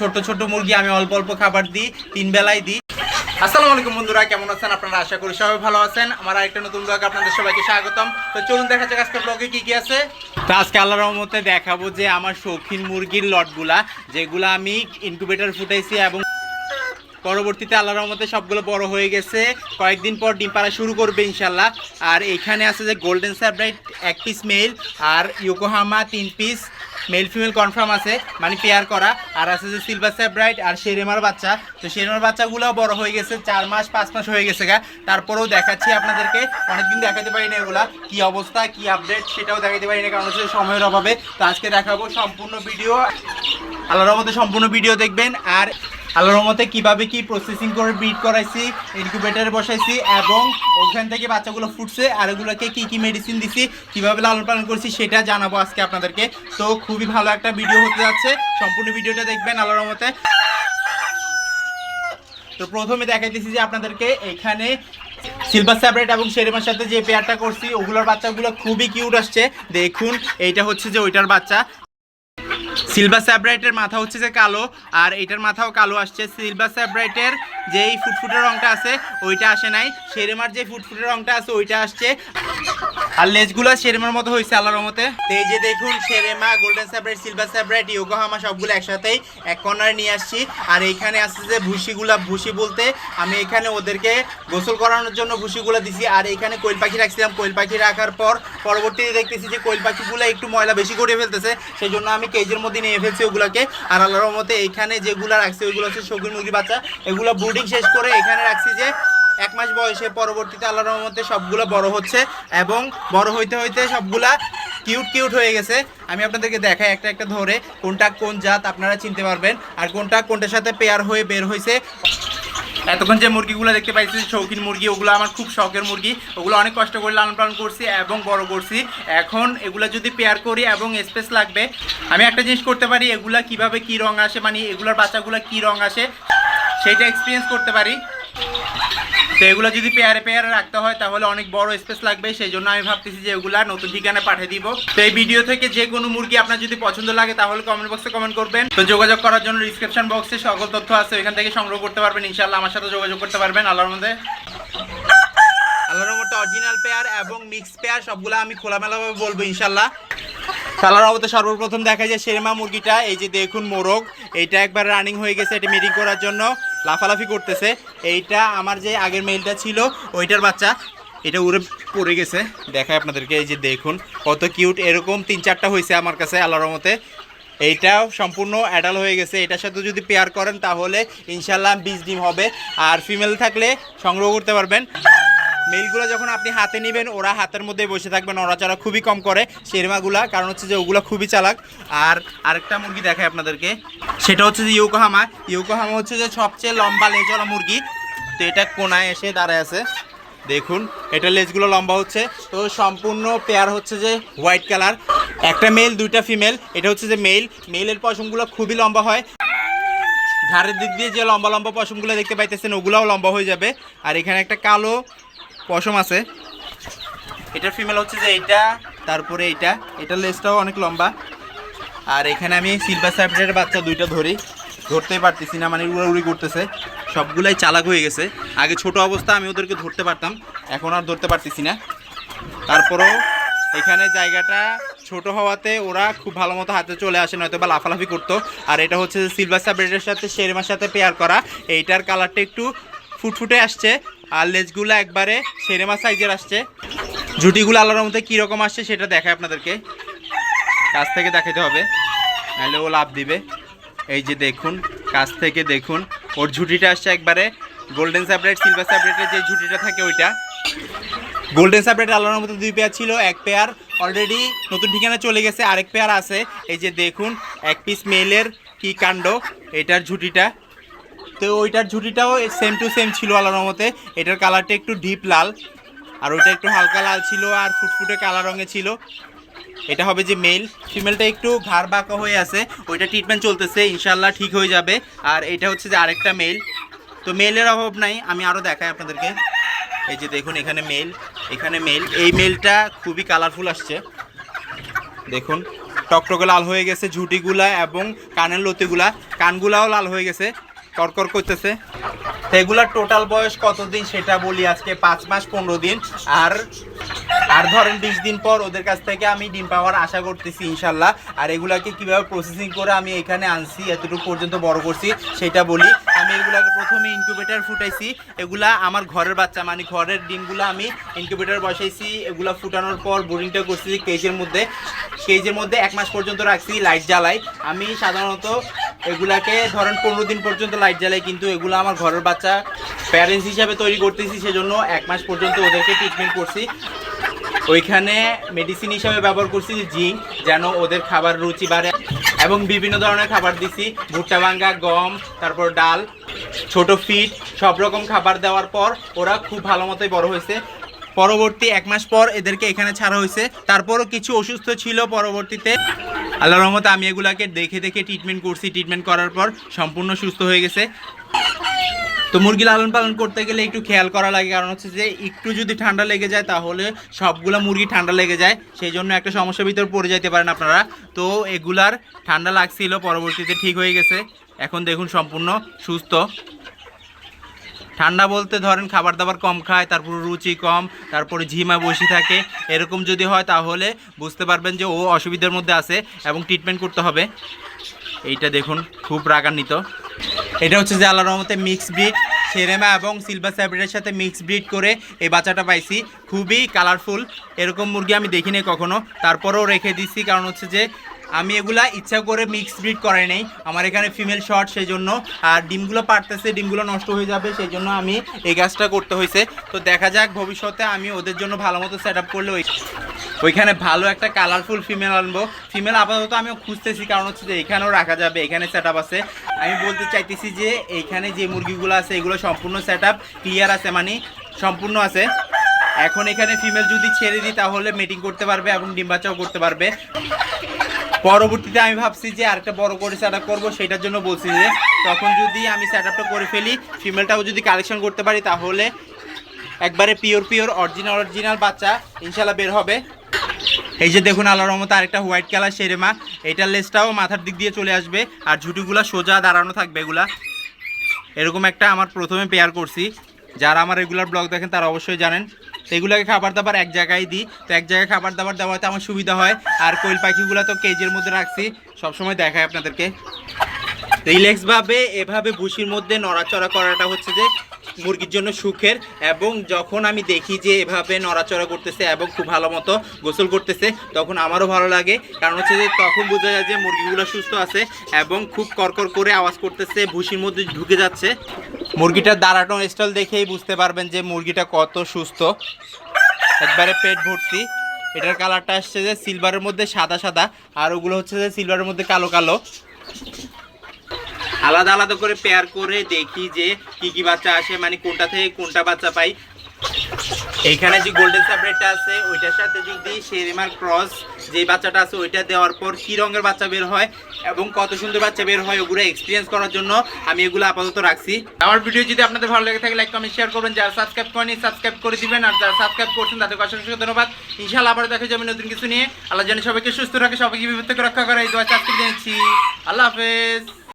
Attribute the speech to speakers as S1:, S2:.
S1: ছোট ছোট মুরগি আমি অল্প অল্প খাবার দিই, তিন বেলায় দিই। আসসালামু আলাইকুম বন্ধুরা, কেমন আছেন? আপনারা আশা করি সবাই ভালো আছেন। আমার আরেকটা নতুন ব্লগে আপনাদের সবাইকে স্বাগতম। তো চলুন দেখা যাক আজকে ব্লগে কি কি আছে। তো আজকে আল্লাহ রহমতে দেখাবো যে আমার শৌখিন মুরগির লটগুলা, যেগুলো আমি ইনকিউবেটর ফুটাইছি এবং পরবর্তীতে আল্লাহ রহমতে সবগুলো বড় হয়ে গেছে। কয়েকদিন পর ডিম পাড়া শুরু করবে ইনশাল্লাহ আর এখানে আছে যে গোল্ডেন স্যাব্রাইট এক পিস মেল আর ইয়োকোহামা তিন পিস মেল ফিমেল কনফার্ম আছে মানে পেয়ার করা। আর আছে যে সিলভার স্যাব্রাইট আর শেরেমার বাচ্চা। তো শেরেমার বাচ্চাগুলোও বড় হয়ে গেছে, চার মাস, পাঁচ মাস হয়ে গেছে গা। তারপরেও দেখাচ্ছি আপনাদেরকে, অনেকদিন দেখাতে পারি না এগুলা কি অবস্থা, কি আপডেট সেটাও দেখাতে পারি না কারণ হচ্ছে সময়ের অভাবে। তো আজকে দেখাবো সম্পূর্ণ ভিডিও। আল্লাহর রহমতে সম্পূর্ণ ভিডিও দেখবেন। আর আল্লাহর রহমতে কীভাবে কি প্রসেসিং করে ব্রিড করাইছি ইনকিউবেটরে বসাইছি এবং ওখান থেকে বাচ্চাগুলো ফুটছে আর ওগুলোকে কী কী মেডিসিন দিছি, কীভাবে লালন পালন করছি সেটা জানাব আজকে আপনাদেরকে। তো খুবই ভালো একটা ভিডিও হতে যাচ্ছে। সম্পূর্ণ ভিডিওটা দেখবেন আল্লাহর রহমতে। তো প্রথমে দেখাইতেছি যে আপনাদেরকে এখানে সিলভার স্যাপারেট এবং শেরেমার সাথে যে পেয়ারটা করছি, ওগুলোর বাচ্চাগুলো খুবই কিউট আসছে। দেখুন, এইটা হচ্ছে যে ওইটার বাচ্চা। সিলভার স্যাব্রাইটের মাথা হচ্ছে যে কালো, আর এটার মাথাও কালো আসছে। সিলভার স্যাব্রাইটের যেই ফুটফুটের রংটা আছে, ওইটা আসে নাই। শেরেমার যে ফুটফুটের রংটা আছে, ওইটা আসছে। আর লেজগুলো শেরেমার মতো হয়েছে আল্লাহর মতে এই যে দেখুন, শেরেমা, golden Sebright silver Sebright Yokohama সবগুলো একসাথেই এক কর্নারে নিয়ে আসছি। আর এইখানে আসছে যে ভুসিগুলা ভুসি বলতে আমি এখানে ওদেরকে গোসল করানোর জন্য ভুসিগুলো দিছি। আর এখানে কোয়েল পাখি রাখছিলাম। কোয়েল পাখি রাখার পর পরবর্তীতে দেখতেছি যে কোয়েল পাখিগুলো একটু ময়লা বেশি করে ফেলতেছে সেই জন্য আমি কেজের মধ্যে নিয়ে ফেলছি ওগুলোকে। আর আল্লাহর মতে এইখানে যেগুলো রাখছি, ওইগুলো হচ্ছে শৌখিন মুরগি, বাচ্চা, এগুলো ব্রুডিং শেষ করে এখানে রাখছি যে এক মাস বয়সে পরবর্তীতে আল্লাহর রহমতে সবগুলো বড় হচ্ছে এবং বড় হইতে হইতে সবগুলা কিউট কিউট হয়ে গেছে। আমি আপনাদেরকে দেখাই একটা একটা ধরে কোনটা কোন জাত, আপনারা চিনতে পারবেন। আর কোনটা কোনটার সাথে পেয়ার হয়ে বের হয়েছে এতক্ষণ যে মুরগিগুলো দেখতে পাইছি, শৌখিন মুরগি, ওগুলো আমার খুব শখের মুরগি। ওগুলো অনেক কষ্ট করে লালন পালন করছি এবং বড় করছি। এখন এগুলো যদি পেয়ার করি এবং স্পেস লাগবে, আমি একটা জিনিস করতে পারি, এগুলা কীভাবে কি রং আসে মানে এগুলোর বাচ্চাগুলো কি রং আসে সেইটা এক্সপিরিয়েন্স করতে পারি। তো এগুলো যদি পেয়ারে পেয়ারে রাখতে হয়, তাহলে অনেক বড় স্পেস লাগবে। সেই জন্য আমি ভাবতেছি যে এগুলা নতুন ঠিকানায় পাঠিয়ে দিব। তো এই ভিডিও থেকে যে কোনো মুরগি আপনার যদি পছন্দ লাগে, তাহলে কমেন্ট বক্সে কমেন্ট করবেন। তো যোগাযোগ করার জন্য ডিসক্রিপশন বক্সে সকল তথ্য আছে এখান থেকে সংগ্রহ করতে পারবেন। ইনশাল্লাহ আমার সাথে যোগাযোগ করতে পারবেন আল্লাহর মধ্যে আল্লাহর মধ্যে অরিজিনাল পেয়ার এবং মিক্স পেয়ার সবগুলো আমি খোলামেলাভাবে বলব ইনশাল্লাহ সালার অবতে সর্বপ্রথম দেখা যায় শেরমা মুরগিটা। এই যে দেখুন মোরগ এইটা একবার রানিং হয়ে গেছে এটা মিটিং করার জন্য। লাফালাফি করতেছে। এইটা আমার যে আগের মেলটা ছিল, ওইটার বাচ্চা, এটা উড়ে পড়ে গেছে। দেখায় আপনাদেরকে, এই যে দেখুন, কত কিউট এরকম তিন চারটা হয়েছে আমার কাছে, আল্লাহর মতে এইটাও সম্পূর্ণ অ্যাডাল হয়ে গেছে। এটার সাথে যদি পেয়ার করেন, তাহলে ইনশাল্লাহ বিশ ডিম হবে। আর ফিমেল থাকলে সংগ্রহ করতে পারবেন। মেলগুলো যখন আপনি হাতে নেবেন, ওরা হাতের মধ্যে বসে থাকবেন নড়াচড়া খুবই কম করে শেরমাগুলা কারণ হচ্ছে যে ওগুলো খুবই চালাক। আর আরেকটা মুরগি দেখায় আপনাদেরকে। সেটা হচ্ছে যে ইউকোহামা। ইউকোহামা হচ্ছে যে সবচেয়ে লম্বা লেজওয়ালা মুরগি। তো এটা কোনায় এসে দাঁড়ায় আছে। দেখুন, এটা লেজগুলো লম্বা হচ্ছে। তো সম্পূর্ণ পেয়ার হচ্ছে যে হোয়াইট কালার। একটা মেল, দুইটা ফিমেল। এটা হচ্ছে যে মেল। মেলের পশমগুলো খুবই লম্বা হয়। ধারের দিক দিয়ে যে লম্বা লম্বা পশমগুলো দেখতে পাইতেছেন, ওগুলাও লম্বা হয়ে যাবে। আর এখানে একটা কালো পশম আছে। এটার ফিমেল হচ্ছে যে এইটা তারপরে এইটা এটার লেজটাও অনেক লম্বা। আর এখানে আমি সিলভার সাইপ্রেটের বাচ্চা দুইটা ধরি। ধরতেই পারতেছি না মানে উড়াউড়ি করতেছে। সবগুলাই চালাক হয়ে গেছে। আগে ছোট অবস্থা, আমি ওদেরকে ধরতে পারতাম। এখন আর ধরতে পারতেছি না। তারপরেও এখানে জায়গাটা ছোট হওয়াতে ওরা খুব ভালো মতো হাতে চলে আসে, নয়তো বা লাফালাফি করতো। আর এটা হচ্ছে সিলভার সাবরেটের সাথে শেরমার সাথে পেয়ার করা। এইটার কালারটা একটু ফুটফুটে আসছে। আর লেজগুলো একবারে শেরেমা সাইজের আসছে। জুটিগুলো আল্লাহর মধ্যে কীরকম আসছে সেটা দেখায় আপনাদেরকে। কাছ থেকে দেখাতে হবে, নাহলে ও লাভ দিবে। এই যে দেখুন, কাছ থেকে দেখুন, ওর ঝুটিটা আসছে একবারে গোল্ডেন স্যাপারেট সিলভার স্যাপারেটের যে ঝুটিটা থাকে ওইটা। গোল্ডেন সাপারেট আল্লাহর মতো দুই পেয়ার ছিল, এক পেয়ার অলরেডি নতুন ঠিকানা চলে গেছে, আরেক পেয়ার আছে। এই যে দেখুন, এক পিস মেলের কি কাণ্ড, এটার ঝুটিটা তো ওইটার ঝুটিটাও সেম টু সেম ছিল আল্লাহর মতে এটার কালারটা একটু ডিপ লাল। আর ওইটা একটু হালকা লাল ছিল আর ফুটফুটে কালা রঙে ছিল। এটা হবে যে মেল ফিমেলটা একটু ঘাড় বাঁকা হয়ে আছে। ওইটা ট্রিটমেন্ট চলতেছে। ইনশাল্লাহ ঠিক হয়ে যাবে। আর এটা হচ্ছে যে আরেকটা মেল তো মেলের অভাব নাই। আমি আরও দেখাই আপনাদেরকে। এই যে দেখুন, এখানে মেল এখানে মেল এই মেলটা খুবই কালারফুল আসছে। দেখুন, টকটকে লাল হয়ে গেছে ঝুটিগুলা এবং কানের লতিগুলা। কানগুলাও লাল হয়ে গেছে। করকর করতেছে। এগুলার টোটাল বয়স কতদিন সেটা বলি আজকে পাঁচ মাস, পনেরো দিন। আর আর ধরেন বিশ দিন পর ওদের কাছ থেকে আমি ডিম পাওয়ার আশা করতেছি ইনশাল্লাহ। আর এগুলাকে কীভাবে প্রসেসিং করে আমি এখানে আনছি, এতটুকু পর্যন্ত বড় করছি, সেটা বলি। আমি এগুলাকে প্রথমে ইনকিউবেটার ফুটাইছি। এগুলা আমার ঘরের বাচ্চা মানে ঘরের ডিমগুলো আমি ইনকিউবেটার বসাইছি। এগুলা ফুটানোর পর বোরিংটা করছি কেজের মধ্যে। কেজের মধ্যে এক মাস পর্যন্ত রাখছি লাইট জ্বালাই। আমি সাধারণত এগুলাকে ধরেন পনেরো দিন পর্যন্ত লাইট জ্বালাই, কিন্তু এগুলো আমার ঘরের বাচ্চা প্যারেন্টস হিসাবে তৈরি করতেছি, সেজন্য এক মাস পর্যন্ত ওদেরকে ট্রিটমেন্ট করছি। ওইখানে মেডিসিন হিসাবে ব্যবহার করছি জিঙ্ক, যেন ওদের খাবার রুচি বাড়ে। এবং বিভিন্ন ধরনের খাবার দিছি, ভুট্টা ভাঙ্গা, গম, তারপর ডাল, ছোট ফিট সব রকম খাবার দেওয়ার পর ওরা খুব ভালো মতোই বড় হয়েছে। পরবর্তী এক মাস পর এদেরকে এখানে ছাড়া হয়েছে। তারপরও কিছু অসুস্থ ছিল পরবর্তীতে। আল্লাহ রহমতে আমি এগুলাকে দেখে দেখে ট্রিটমেন্ট করছি ট্রিটমেন্ট করার পর সম্পূর্ণ সুস্থ হয়ে গেছে। তো মুরগি লালন পালন করতে গেলে একটু খেয়াল করা লাগে, কারণ হচ্ছে যে একটু যদি ঠান্ডা লেগে যায় তাহলে সবগুলো মুরগি ঠান্ডা লেগে যায়, সেই জন্য একটা সমস্যার ভিতর পড়ে যেতে পারেন আপনারা। তো এগুলার ঠান্ডা লাগছিল, পরবর্তীতে ঠিক হয়ে গেছে। এখন দেখুন সম্পূর্ণ সুস্থ। ঠান্ডা বলতে ধরেন খাবার দাবার কম খায়, তারপর রুচি কম, তারপরে ঝিমা বসে থাকে, এরকম যদি হয় তাহলে বুঝতে পারবেন যে ও অসুবিধার মধ্যে আছে এবং ট্রিটমেন্ট করতে হবে। এইটা দেখুন, খুব রাগান্বিত। এটা হচ্ছে যে আল্লাহ রহমতে মিক্স ব্রিড সেরেমা এবং সিলভার স্যাব্রিডের সাথে মিক্স ব্রিড করে এই বাচ্চাটা পাইছি। খুবই কালারফুল এরকম মুরগি আমি দেখিনি কখনো। তারপরেও রেখে দিচ্ছি কারণ হচ্ছে যে আমি এগুলা ইচ্ছা করে মিক্স ব্রিড করাই নেই। আমার এখানে ফিমেল শর্ট সেই জন্য আর ডিমগুলো পারতেছে, ডিমগুলো নষ্ট হয়ে যাবে সেই জন্য আমি এই কাজটা করতে হয়েছে। তো দেখা যাক ভবিষ্যতে আমি ওদের জন্য ভালো মতো সেট আপ করলে ওই ওইখানে ভালো একটা কালারফুল ফিমেল আনব। ফিমেল আপাতত আমি খুঁজতেছি, কারণ হচ্ছে যে এখানেও রাখা যাবে, এখানে সেট আছে। আমি বলতে চাইতেছি যে এইখানে যে মুরগিগুলো আছে, এগুলো সম্পূর্ণ সেট ক্লিয়ার আছে মানে সম্পূর্ণ আছে। এখন এখানে ফিমেল যদি ছেড়ে দিই, তাহলে মিটিং করতে পারবে এবং ডিম বাচ্চাও করতে পারবে। পরবর্তীতে আমি ভাবছি যে আরেকটা বড় করে সেট আপ করব, সেটার জন্য বলছি যে তখন যদি আমি সেট আপটা করে ফেলি ফিমেলটাও যদি কালেকশন করতে পারি, তাহলে একবারে পিওর পিওর অরিজিনাল অরিজিনাল বাচ্চা ইনশাল্লাহ বের হবে। এই যে দেখুন, আল্লাহর রহমতে আরেকটা হোয়াইট কালার সেরেমা, এটার লেসটাও মাথার দিক দিয়ে চলে আসবে, আর ঝুটিগুলা সোজা দাঁড়ানো থাকবে এগুলা। এরকম একটা আমার প্রথমে পেয়ার করছি। যারা আমার রেগুলার ব্লগ দেখেন, তারা অবশ্যই জানেন তো এগুলোকে খাবার দাবার এক জায়গায় দিই। তো এক জায়গায় খাবার দাবার দেওয়াতে আমার সুবিধা হয়। আর কোয়েল পাখিগুলো তো কেজের মধ্যে রাখছি। সবসময় দেখায় আপনাদেরকে। রিল্যাক্সভাবে এভাবে ভুসির মধ্যে নড়াচড়া করাটা হচ্ছে যে, মুরগির জন্য সুখের এবং যখন আমি দেখি যে এভাবে নড়াচড়া করতেছে এবং খুব ভালো মতো গোসল করতেছে, তখন আমারও ভালো লাগে। কারণ হচ্ছে যে, তখন বোঝা যায় যে মুরগিগুলো সুস্থ আছে এবং খুব করকর করে আওয়াজ করতেছে ভুসির মধ্যে ঢুকে যাচ্ছে। মুরগিটার দাঁড়ানো স্টল দেখেই বুঝতে পারবেন যে মুরগিটা কত সুস্থ। একবারে পেট ভর্তি। এটার কালারটা আসছে যে সিলভারের মধ্যে সাদা সাদা, আর ওগুলো হচ্ছে যে সিলভারের মধ্যে কালো কালো। আলাদা আলাদা করে পেয়ার করে দেখি যে কি কি বাচ্চা আসে মানে কোনটা থেকে কোনটা বাচ্চা পাই। এইখানে যে গোল্ডেন সাবরেটটা আছে, ওইটার সাথে যদি শেরিমার ক্রস যে বাচ্চাটা আছে, ওইটা দেওয়ার পর কি রঙের বাচ্চা বের হয় এবং কত সুন্দর বাচ্চা বের হয় ওগুলো এক্সপিরিয়েন্স করার জন্য আমি এগুলো আপাতত রাখছি। আমার ভিডিও যদি আপনাদের ভালো লেগে থাকে লাইক কমেন্ট শেয়ার করবেন। যারা সাবস্ক্রাইব করেনি সাবস্ক্রাইব করে দিবেন। আর যারা সাবস্ক্রাইব করছেন তাদেরকে অসংখ্য ধন্যবাদ। ইনশাআল্লাহ আবার দেখা যাবে নতুন কিছু নিয়ে। আল্লাহ জানি সবাইকে সুস্থ রাখে, সবাইকে বিপদ থেকে রক্ষা করে। এই দোয়া চাকরি দিয়েছি আল্লাহ হাফেজ।